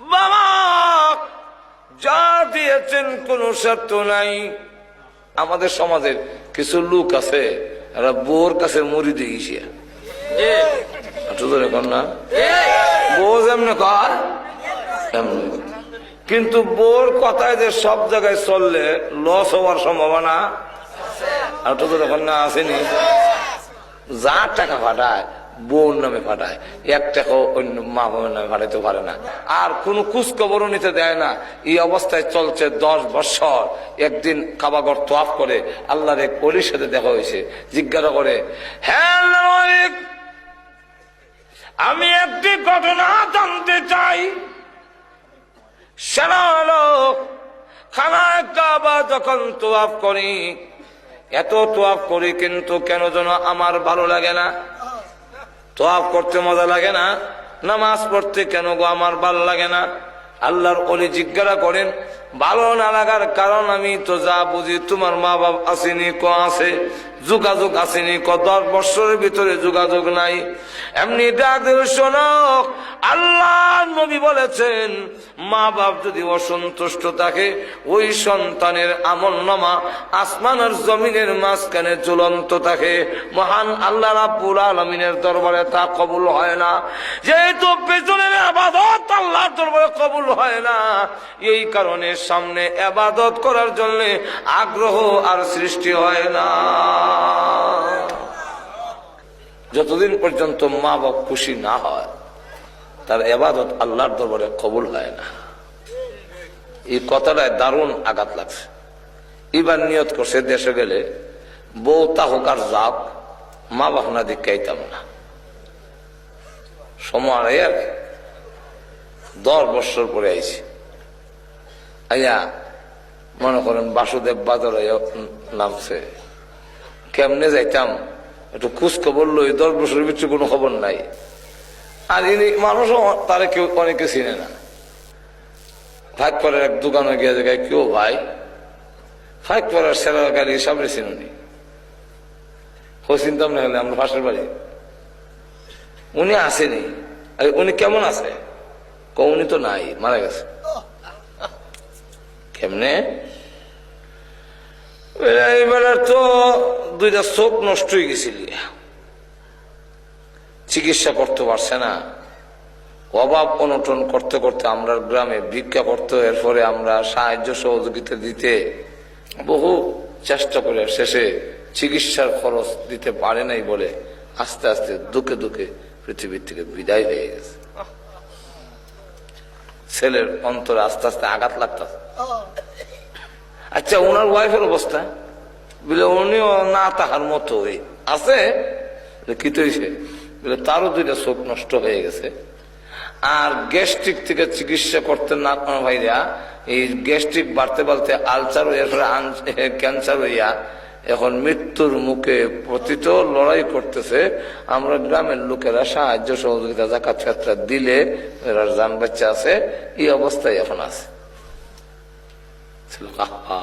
বাবা যা দিয়েছেন কোনো শর্ত নাই। আমাদের সমাজের কিছু লোক আছে এরা বোর কাছে মুড়ি দিয়ে গেছে। না। বউ যেমনি কর কিন্তু বোর কথায় যে সব জায়গায় চললে লস হওয়ার সম্ভাবনা আর তো এখন না আসেনি। যা টাকা ফাটায় বোন নামে পাঠায়। এক টাকাও অন্য মা বাবার নামে ফাটাইতে পারে না। আর কোনো খোঁজখবরও নিতে দেয় না। এই অবস্থায় চলছে দশ বছর। একদিন কাবাগর তোয়াফ করে আল্লাহর এক অলির সাথে দেখা হয়েছে। জিজ্ঞাসা করে হ্যাঁ আমি একটি ঘটনা জানতে চাই। খানায় যখন তোয়াফ করি, এত তোয়াফ করি কিন্তু কেন যেন আমার ভালো লাগে না? তোয়াফ করতে মজা লাগে না? নামাজ পড়তে কেন গো আমার ভালো লাগে না? আল্লাহর অলি জিজ্ঞাসা করেন, ভালো না লাগার কারণ আমি তো যা বুঝি তোমার মা বাপ আসেনি, ক আছে? যোগাযোগ আসেনি ক দশ বছরের ভিতরে যোগাযোগ নাই। এমনি ডাক শোনো আল্লাহ নবী বলেছেন মা বাপ যদি অসন্তুষ্ট থাকে, ওই সন্তানের আমল নামা আসমান আর জমিনের মাঝখানে ঝুলন্ত থাকে। মহান আল্লাহ রাব্বুল আলমিনের দরবারে তা কবুল হয় না। যেহেতু পেছনের আবাদত আল্লাহর দরবারে কবুল হয় না, এই কারণে সামনে আবাদত করার জন্য আগ্রহ আর সৃষ্টি হয় না। যতদিন পর্যন্ত মা বাপ খুশি না হয়, তার এবাদত আল্লাহর দরবারে কবুল হয় না। এই কথাটায় দারুণ আঘাত লাগছে। এবার নিয়ত করছে দেশে গেলে, বউ তাহক আর যাক, মা বাপ না দিকাইতাম না। সময় আর। দশ বছর পরে আইছি। আইয়া মনে করেন বাসুদেব বাজারে নামছে। কেমনে যাইতাম? একটু খোঁজ খবর লই দশ বছরের ভিতরে কোনো খবর নাই। আর ইনি মানুষও তারা কেউ অনেকে চিনে না। ফাইক পরের এক দোকানে গিয়ে জায়গায় কেউ ভাই? ফাইক পরের সেরা গাড়ি সামনে চিনুনি ও চিন্তাম না হলে আমরা পাশের বাড়ি। উনি আসেনি। আরে উনি কেমন আছে? ক উনি তো নাই মারা গেছে। কেমনে? তো দুইটা চোখ নষ্ট হয়ে গেছিল। চিকিৎসা করতে পারছে না। অভাব অনটন করতে করতে আমরা গ্রামে ভিক্ষা করতে এরপরে আমরা সাহায্য সহযোগিতা দিতে বহু চেষ্টা করে শেষে চিকিৎসার খরচ দিতে পারে নাই বলে আস্তে আস্তে দুঃখে দুঃখে পৃথিবীর থেকে বিদায় হয়ে গেছে। ছেলের অন্তরে আস্তে আস্তে আঘাত লাগতেছে। আচ্ছা ওনার ওয়াইফের অবস্থা? বলে উনিও না তাহার মতো আছে? বলে, কি তো হয়েছে বলে তারও দুইটা চোখ নষ্ট হয়ে গেছে। আর গ্যাস্ট্রিক থেকে চিকিৎসা করতে না কোনো ভাইরা এই গ্যাস্ট্রিক বাড়তে বাড়তে আলসার হইয়া ক্যান্সার হইয়া এখন মৃত্যুর মুখে প্রতিত লড়াই করতেছে। আমরা গ্রামের লোকেরা সাহায্য সহযোগিতা জাকাত দিলে এরা যান বাচ্চা আছে এই অবস্থায় এখন আছে। আহা,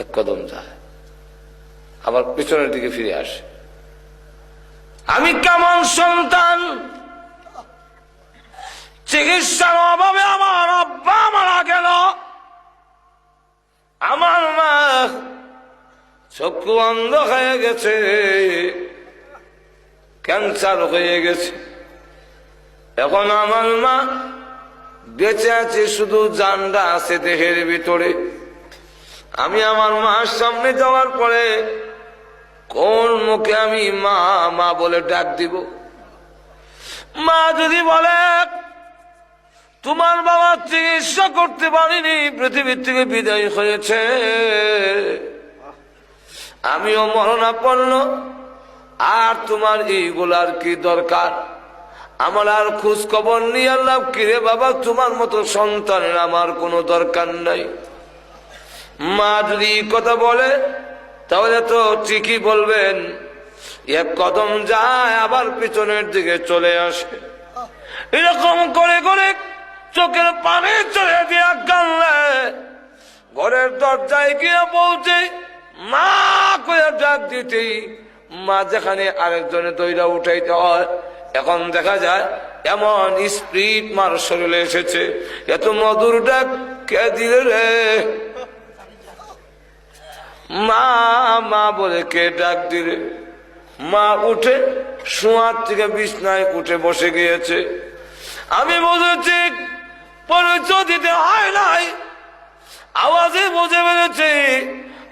এক কদম যায় আবার পিছনের দিকে ফিরে আসে। আমি কেমন সন্তান? চিকিৎসার অভাবে আমার আব্বা মারা গেল। আমার মা চক্ষু অন্ধ হয়ে গেছে, ক্যান্সার হয়ে গেছে। এখন আমার মা বেঁচে আছে, শুধু জানটা আছে দেহের ভিতরে। আমি আমার মার সামনে যাওয়ার পরে কোন মুখে আমি মা মা বলে ডাক দিব? মা যদি বলে, তোমার বাবা চিকিৎসা করতে পারিনি পৃথিবীর থেকে বিদায় হয়েছে। আমিও মরণাপন্ন। আর তোমার এইগুলার কি দরকার? আমার আর খোঁজ খবর নিয়ে আল্লাহ কিরে বাবা? তোমার মতো সন্তানের আমার কোনো দরকার নাই। মা যদি কথা বলে, তাহলে তো ঠিকই বলবেন। এক কদম যায়, আবার পিছনের দিকে চলে আসে। এরকম করে করে চোখের পানি চলে দিয়া কানলে ঘরের দরজায় গিয়ে বলছে, মা করে ডাক দিতেই? মা যেখানে আরেকজনে দইরা উঠাইতে হয় এখন দেখা যায়, এমন স্প্রিট মার শরীরে এসেছে, এত মধুর ডাক কে দিলে রে? মা মা বলে কে ডাক দিলে? মা উঠে শোয়ার থেকে বিছনায় উঠে বসে গিয়েছে। আমি বুঝেছি, পরিচয় দিতে হয় নাই। আওয়াজে বুঝে পেরেছি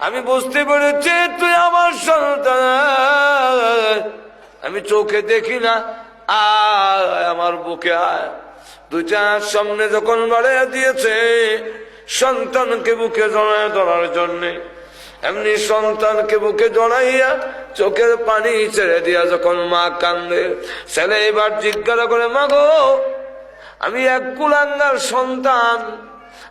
আমি বুঝতে পেরেছি, তুই আমার সন্তান। আমি চোখে দেখি না আমার বুকে আয়। দুইটা সামনে যখন বাড়িয়ে দিয়েছে, সন্তানকে বুকে জড়ায় ধরার জন্যে। এমনি সন্তানকে বুকে জড়াইয়া চোখের পানি ছেড়ে দিয়া যখন মা কান্দে, ছেলে এবার জিজ্ঞাসা করে, মা গো, আমি এক কুলাঙ্গার সন্তান।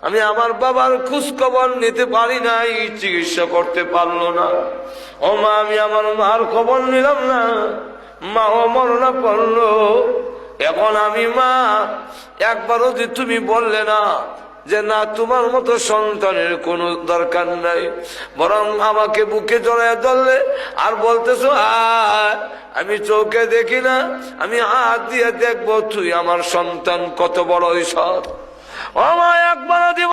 আমি আমার বাবার খোঁজ খবর নিতে পারি নাই, চিকিৎসা করতে পারল না। ও মা, আমি আমার মার খবর নিলাম না। মা ও মরণা পড়ল এখন আমি মা, একবারও যে তুমি বললে না যে না, তোমার মতো সন্তানের কোনো দরকার নাই। বরং আমাকে বুকে জড়ায় ধরলে আর বলতেছো আমি চোখে দেখি না, আমি হাত দিয়ে দেখব, তুই আমার সন্তান কত বড় ঈশ্বর। ও মা একবার দিব